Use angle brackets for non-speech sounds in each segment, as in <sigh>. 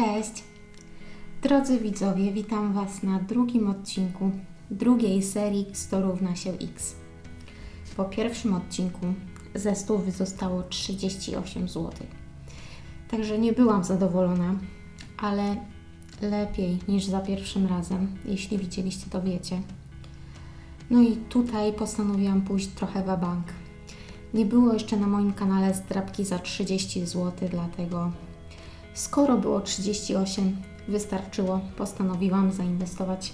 Cześć! Drodzy widzowie, witam Was na drugim odcinku drugiej serii 100 równa się x. Po pierwszym odcinku ze 100 zostało 38 zł. Także nie byłam zadowolona, ale lepiej niż za pierwszym razem. Jeśli widzieliście, to wiecie. No i tutaj postanowiłam pójść trochę w bank. Nie było jeszcze na moim kanale zdrabki za 30 zł, dlatego skoro było 38, wystarczyło. Postanowiłam zainwestować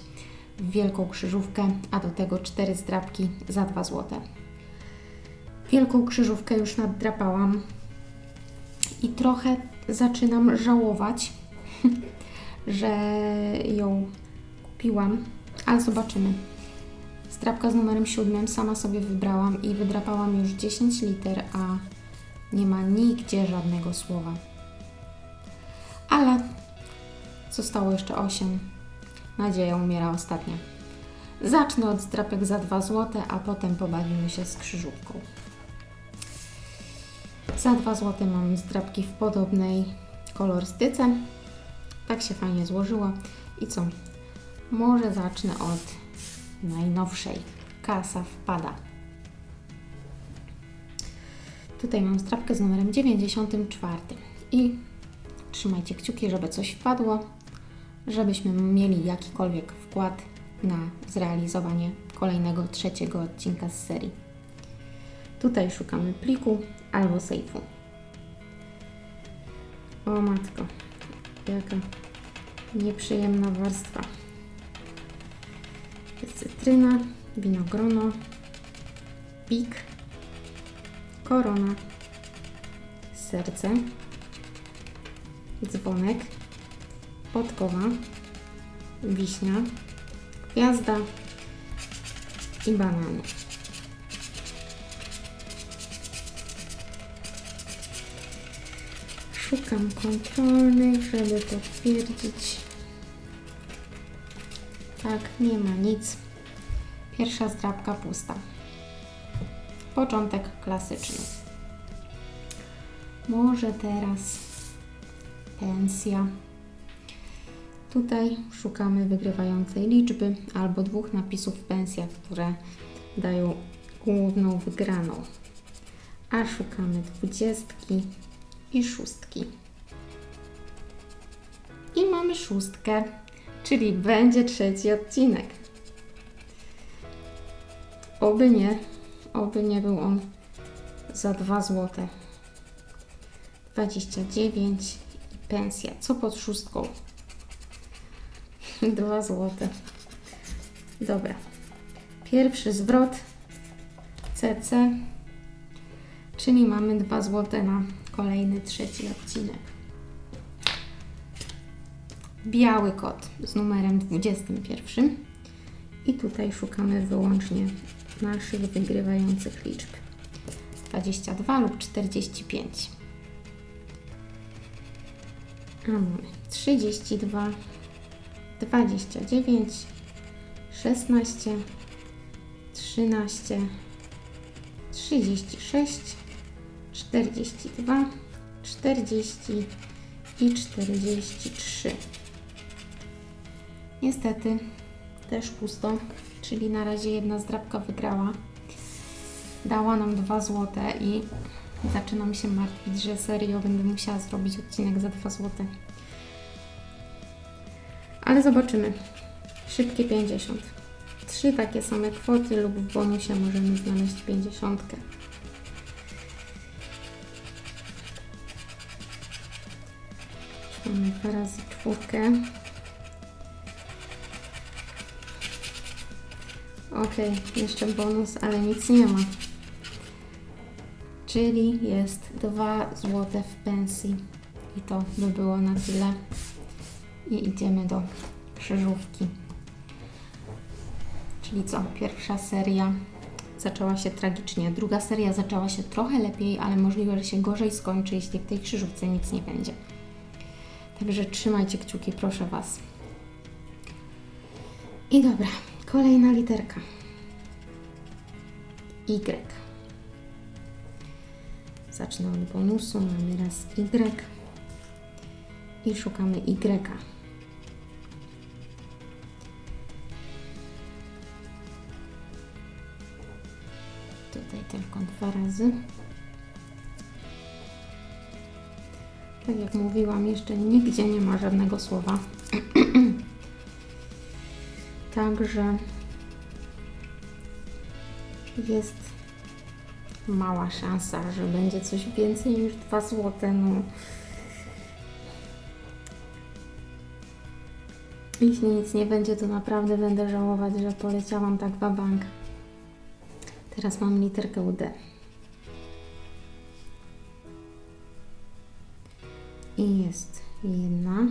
w wielką krzyżówkę, a do tego 4 zdrabki za 2 zł. Wielką krzyżówkę już naddrapałam i trochę zaczynam żałować, <laughs> że ją kupiłam, ale zobaczymy. Strapka z numerem 7 sama sobie wybrałam i wydrapałam już 10 liter, a nie ma nigdzie żadnego słowa. Ale zostało jeszcze 8. Nadzieja umiera ostatnia. Zacznę od zdrapek za 2 zł, a potem pobawimy się z krzyżówką. Za 2 zł mam zdrapki w podobnej kolorystyce. Tak się fajnie złożyło. I co? Może zacznę od najnowszej. Kasa wpada. Tutaj mam strapkę z numerem 94 i trzymajcie kciuki, żeby coś wpadło, żebyśmy mieli jakikolwiek wkład na zrealizowanie kolejnego trzeciego odcinka z serii. Tutaj szukamy pliku albo sejfu. O matko, jaka nieprzyjemna warstwa cytryna, winogrono, pik, korona, serce, dzwonek, podkowa, wiśnia, gwiazda i banany. Szukam kontrolnych, żeby potwierdzić. Tak, nie ma nic. Pierwsza zdrabka pusta. Początek klasyczny. Może teraz pensja. Tutaj szukamy wygrywającej liczby albo dwóch napisów pensja, które dają główną wygraną. A szukamy dwudziestki i szóstki. I mamy szóstkę, czyli będzie trzeci odcinek. Oby nie, oby nie był on za 2 zł. 29 i pensja. Co pod szóstką? <laughs> 2 zł. Dobra. Pierwszy zwrot CC, czyli mamy 2 zł na kolejny trzeci odcinek. Biały kot z numerem 21 i tutaj szukamy wyłącznie naszych wygrywających liczb 22 lub 45. A mamy 32, 29, 16, 13, 36, 42, 40 i 43. Niestety też pusto czyli na razie jedna zdrabka wygrała. Dała nam 2 złote i zaczynam się martwić, że serio będę musiała zrobić odcinek za 2 złote. Ale zobaczymy. Szybkie 50. Trzy takie same kwoty lub w bonusie możemy znaleźć 50. Mamy dwa razy czwórkę. Ok, jeszcze bonus, ale nic nie ma. Czyli jest 2 zł w pensji. I to by było na tyle. I idziemy do krzyżówki. Czyli co? Pierwsza seria zaczęła się tragicznie. Druga seria zaczęła się trochę lepiej, ale możliwe, że się gorzej skończy, jeśli w tej krzyżówce nic nie będzie. Także trzymajcie kciuki, proszę Was. I dobra, Kolejna literka. Y. Zacznę od bonusu. Mamy raz Y I szukamy Y. Tutaj tylko dwa razy. Tak jak mówiłam, jeszcze nigdzie nie ma żadnego słowa. <clears throat> Także jest mała szansa, że będzie coś więcej niż 2 złote. No. Jeśli nic nie będzie, to naprawdę będę żałować, że poleciałam tak bank. Teraz mam literkę D. I jest jedna.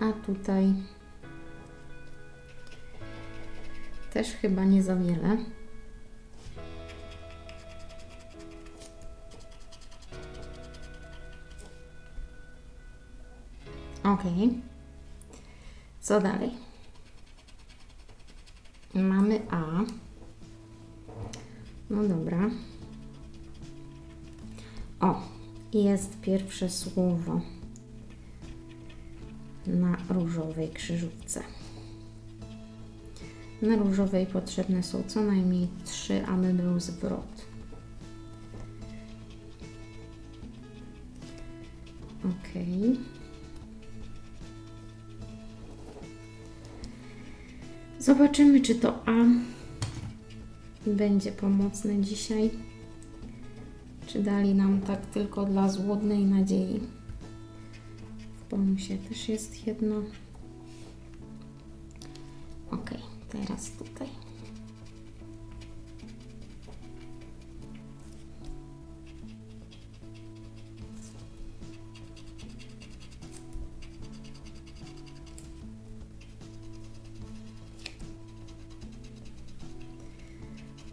A tutaj też chyba nie za wiele. Ok. Co dalej? Mamy A. No dobra. O, jest pierwsze słowo na różowej krzyżówce. Na różowej potrzebne są co najmniej trzy, aby był zwrot. Ok. Zobaczymy, czy to A będzie pomocne dzisiaj, czy dali nam tak tylko dla złudnej nadziei. W bonusie też jest jedno. Ok, teraz tutaj.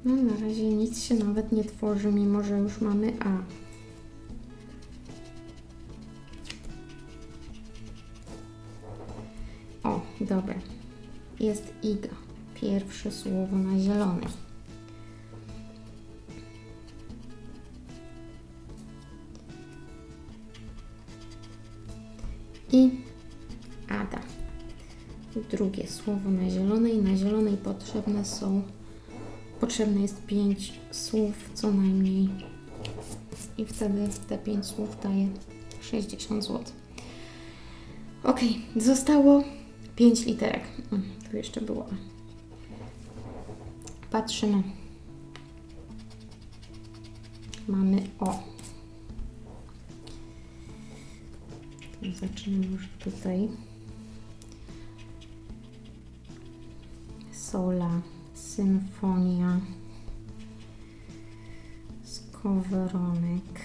No na razie nic się nawet nie tworzy, mimo że już mamy A. O, dobra. Jest iga. Pierwsze słowo na zielonej. I Ada. Drugie słowo na zielonej. Na zielonej potrzebne są potrzebne jest 5 słów co najmniej. I wtedy te 5 słów daje 60 zł. Ok, zostało 5 literek. Mm, Tu jeszcze było. Patrzymy. Mamy O. Zaczynamy już tutaj. Sola, symfonia, skowronek,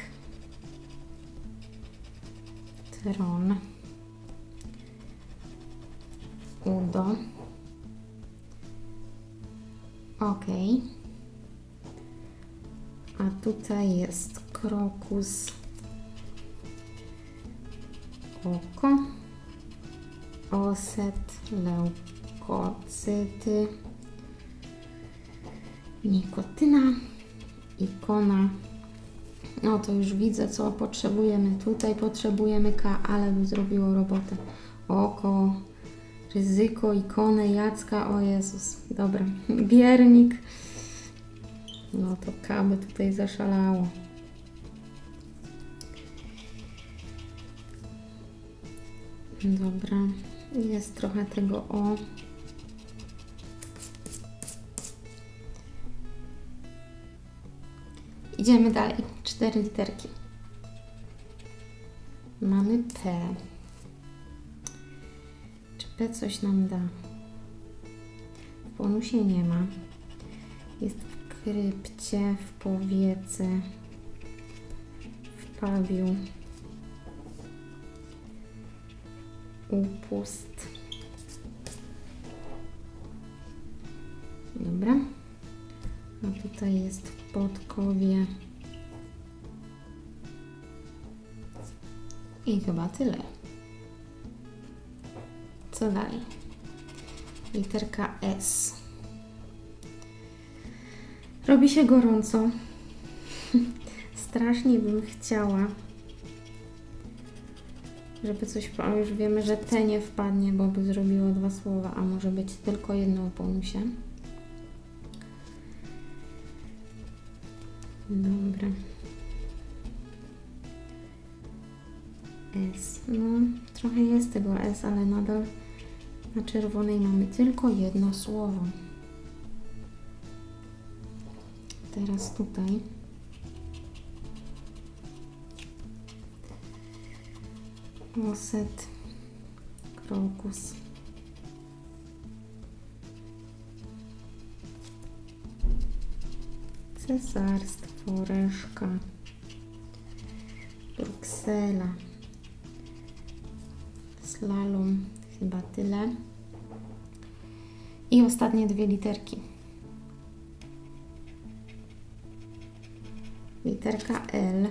tron, udo. Ok. A tutaj jest krokus, oko, oset, leukocyty, nikotyna, ikona. No to już widzę, co potrzebujemy. Tutaj potrzebujemy K, ale by zrobiło robotę. Oko, ryzyko, ikonę, Jacka, o Jezus. Dobra, <laughs> biernik. No to K by tutaj zaszalało. Dobra, jest trochę tego O. Idziemy dalej. Cztery literki. Mamy P. Czy P coś nam da? W bonusie nie ma. Jest w krypcie, w powiece, w pawiu. Upust. Dobra. A tutaj jest podkowie. I chyba tyle. Co dalej? Literka S. Robi się gorąco. <laughs> Strasznie bym chciała Żeby coś, już wiemy, że T nie wpadnie, bo by zrobiło dwa słowa, a może być tylko jedno o. Dobra. S. No, trochę jest tego S, ale nadal na czerwonej mamy tylko jedno słowo. Teraz tutaj. Oset, krokus. Cesarstwo, reszka, Bruksela, slalom, chyba tyle. I ostatnie dwie literki. Literka L.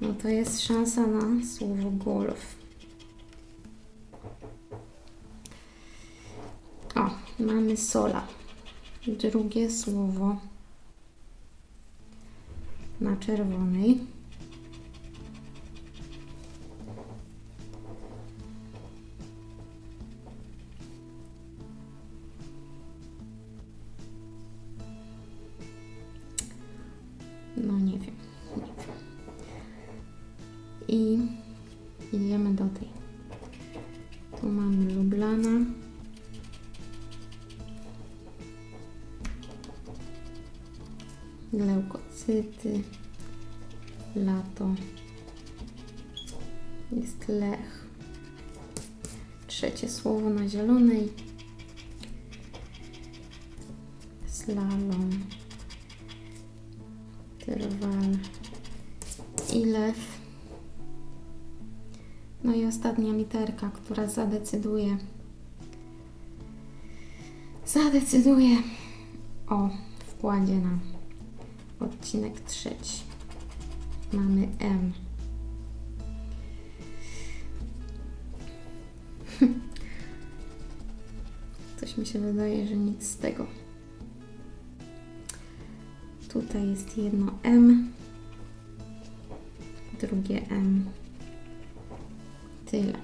No to jest szansa na słowo golf. O, mamy sola. Drugie słowo na czerwonej. No nie wiem, nie wiem. I idziemy do tej. Tu mamy Lublana. Leukocyty. Lato. Jest lech. Trzecie słowo na zielonej. Slalom. Trwal. I lew. No i ostatnia literka, która zadecyduje. Zadecyduje o wkładzie na odcinek trzeci. Mamy M. <laughs> Coś mi się wydaje, że nic z tego. Tutaj jest jedno M, drugie M. Tyle.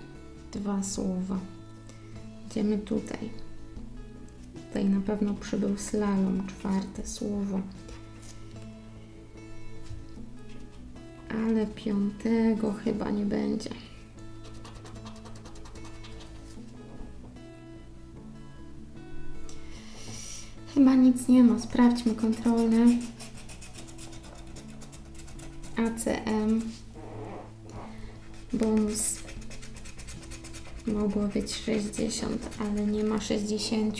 Dwa słowa. Idziemy tutaj. Tutaj na pewno przybył slalom, czwarte słowo. Ale piątego chyba nie będzie. Chyba nic nie ma. Sprawdźmy kontrolne. ACM. Bonus. Mogło być 60, ale nie ma 60.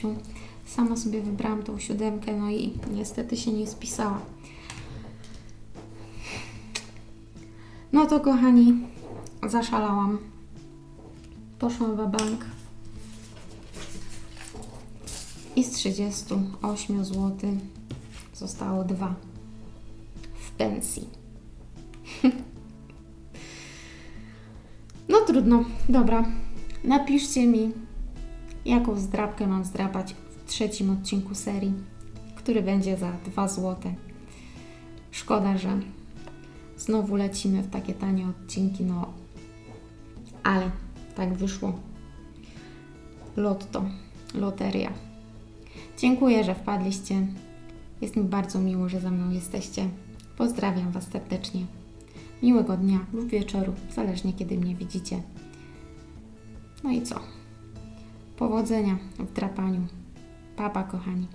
Sama sobie wybrałam tą siódemkę, no i niestety się nie spisała. No to kochani, zaszalałam. Poszłam w bank. I z 38 zł zostało dwa w pensji. <laughs> No trudno, dobra. Napiszcie mi, jaką zdrabkę mam zdrapać w trzecim odcinku serii, który będzie za 2 zł. Szkoda, że znowu lecimy w takie tanie odcinki, no ale tak wyszło. Lotto, loteria. Dziękuję, że wpadliście. Jest mi bardzo miło, że ze mną jesteście. Pozdrawiam Was serdecznie. Miłego dnia lub wieczoru, zależnie kiedy mnie widzicie. No i co? Powodzenia w drapaniu. Papa, kochani.